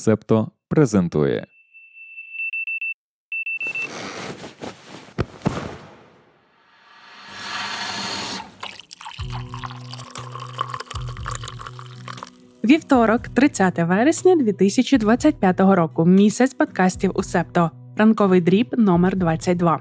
Септо презентує. Вівторок, 30 вересня 2025 року. Місяць подкастів у Септо. Ранковий дріб номер 22.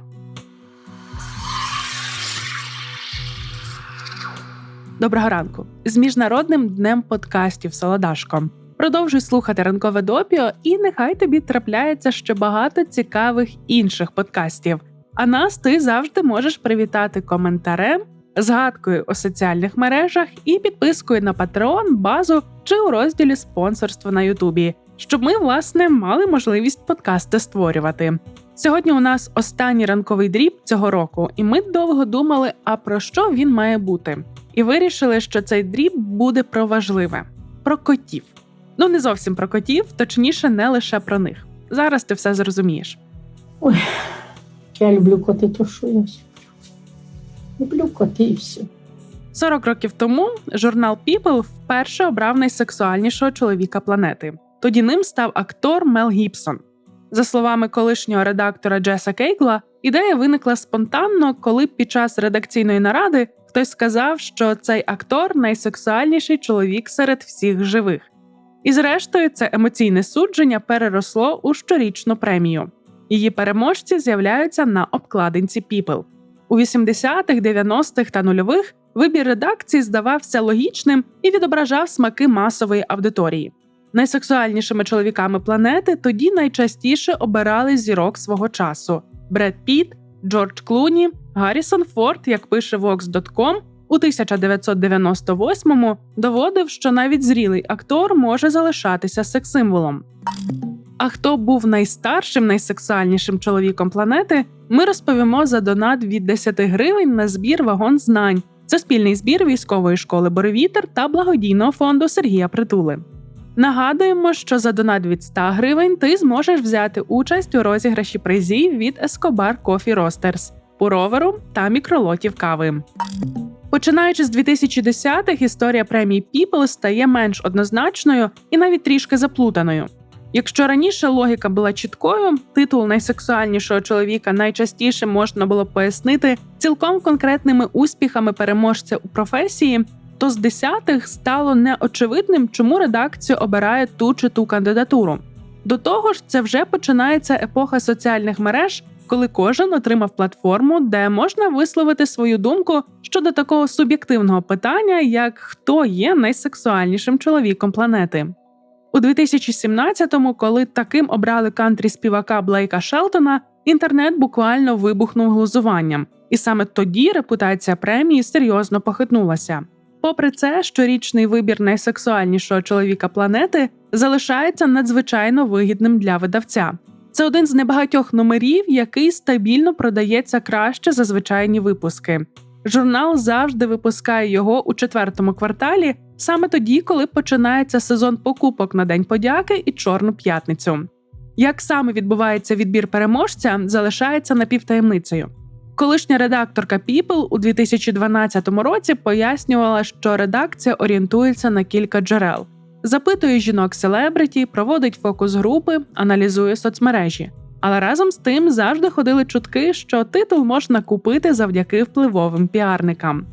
Доброго ранку з міжнародним днем подкастів Солодашко. Продовжуй слухати ранкове допіо, і нехай тобі трапляється ще багато цікавих інших подкастів. А нас ти завжди можеш привітати коментарем, згадкою у соціальних мережах і підпискою на Patreon, базу чи у розділі спонсорство на Ютубі, щоб ми, власне, мали можливість подкасти створювати. Сьогодні у нас останній ранковий дріб цього року, і ми довго думали, а про що він має бути. І вирішили, що цей дріб буде про важливе про котів. Ну не зовсім про котів, точніше, не лише про них. Зараз ти все зрозумієш. Ой, я люблю коти, то що я. Люблю коти і все. 40 років тому журнал People вперше обрав найсексуальнішого чоловіка планети. Тоді ним став актор Мел Гібсон. За словами колишнього редактора Джеса Кейгла, ідея виникла спонтанно, коли під час редакційної наради хтось сказав, що цей актор найсексуальніший чоловік серед всіх живих. І зрештою, це емоційне судження переросло у щорічну премію. Її переможці з'являються на обкладинці People. У 80-х, 90-х та нульових вибір редакції здавався логічним і відображав смаки масової аудиторії. Найсексуальнішими чоловіками планети тоді найчастіше обирали зірок свого часу: Бред Піт, Джордж Клуні, Гаррісон Форд, як пише Vox.com, у 1998-му доводив, що навіть зрілий актор може залишатися секс-символом. А хто був найстаршим, найсексуальнішим чоловіком планети, ми розповімо за донат від 10 гривень на збір вагон знань. Це спільний збір військової школи Боревітер та благодійного фонду Сергія Притули. Нагадуємо, що за донат від 100 гривень ти зможеш взяти участь у розіграші призів від Escobar Coffee Roasters, пуроверу та мікролотів кави. Починаючи з 2010-х, історія премії People стає менш однозначною і навіть трішки заплутаною. Якщо раніше логіка була чіткою, титул найсексуальнішого чоловіка найчастіше можна було пояснити цілком конкретними успіхами переможця у професії, то з десятих стало неочевидним, чому редакцію обирає ту чи ту кандидатуру. До того ж, це вже починається епоха соціальних мереж, коли кожен отримав платформу, де можна висловити свою думку щодо такого суб'єктивного питання, як хто є найсексуальнішим чоловіком планети. У 2017-му, коли таким обрали кантрі співака Блейка Шелтона, інтернет буквально вибухнув глузуванням, і саме тоді репутація премії серйозно похитнулася. Попри це, щорічний вибір найсексуальнішого чоловіка планети залишається надзвичайно вигідним для видавця. Це один з небагатьох номерів, який стабільно продається краще за звичайні випуски. Журнал завжди випускає його у четвертому кварталі, саме тоді, коли починається сезон покупок на День подяки і Чорну п'ятницю. Як саме відбувається відбір переможця, залишається напівтаємницею. Колишня редакторка People у 2012 році пояснювала, що редакція орієнтується на кілька джерел, запитує жінок селебриті, проводить фокус групи, аналізує соцмережі. Але разом з тим завжди ходили чутки, що титул можна купити завдяки впливовим піарникам.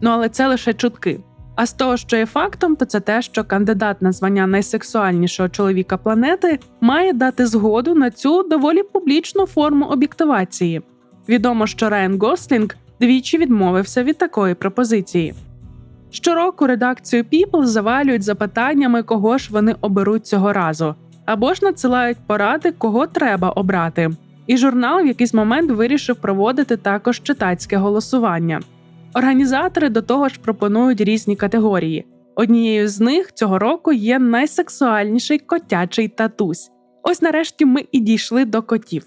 Ну але це лише чутки. А з того, що є фактом, то це те, що кандидат на звання найсексуальнішого чоловіка планети має дати згоду на цю доволі публічну форму об'єктивації. Відомо, що Райан Гослінг двічі відмовився від такої пропозиції. Щороку редакцію People завалюють запитаннями, кого ж вони оберуть цього разу, або ж надсилають поради, кого треба обрати. І журнал в якийсь момент вирішив проводити також читацьке голосування. Організатори до того ж пропонують різні категорії. Однією з них цього року є найсексуальніший котячий татусь. Ось нарешті ми і дійшли до котів.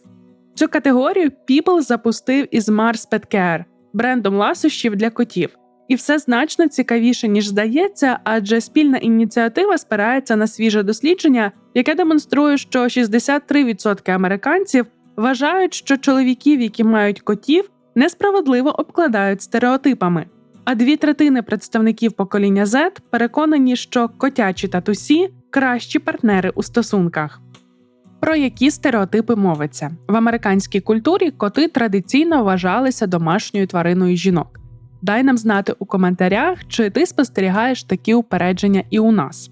Цю категорію People запустив із Mars Pet Care – брендом ласощів для котів. І все значно цікавіше, ніж здається, адже спільна ініціатива спирається на свіже дослідження, яке демонструє, що 63% американців вважають, що чоловіків, які мають котів, несправедливо обкладають стереотипами. А дві третини представників покоління Z переконані, що котячі татусі кращі партнери у стосунках. Про які стереотипи мовиться в американській культурі коти традиційно вважалися домашньою твариною жінок. Дай нам знати у коментарях, чи ти спостерігаєш такі упередження і у нас.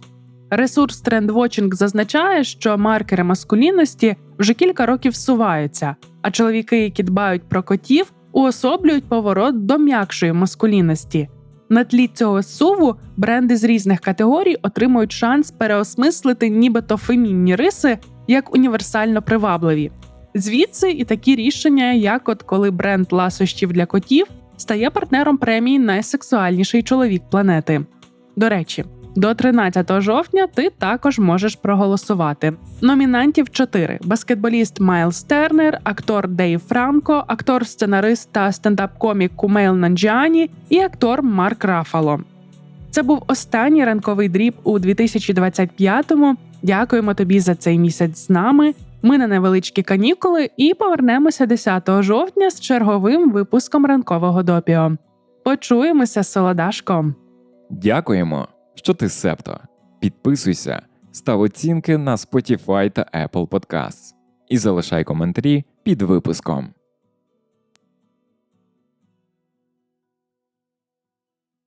Ресурс TrendWatching зазначає, що маркери маскулінності вже кілька років всуваються, а чоловіки, які дбають про котів, уособлюють поворот до м'якшої маскулінності. На тлі цього суву бренди з різних категорій отримують шанс переосмислити нібито фемінні риси як універсально привабливі. Звідси і такі рішення, як от коли бренд ласощів для котів стає партнером премії Найсексуальніший чоловік планети. До речі, до 13 жовтня ти також можеш проголосувати. Номінантів 4: баскетболіст Майлз Тернер, актор Дейв Франко, актор, сценарист та стендап-комік Кумейл Нанджіані і актор Марк Рафало. Це був останній ранковий дріб у 2025-му. Дякуємо тобі за цей місяць з нами. Ми на невеличкі канікули і повернемося 10 жовтня з черговим випуском ранкового допіо. Почуємося, солодашком! Дякуємо, що ти септо. Підписуйся, став оцінки на Spotify та Apple Podcasts і залишай коментарі під випуском.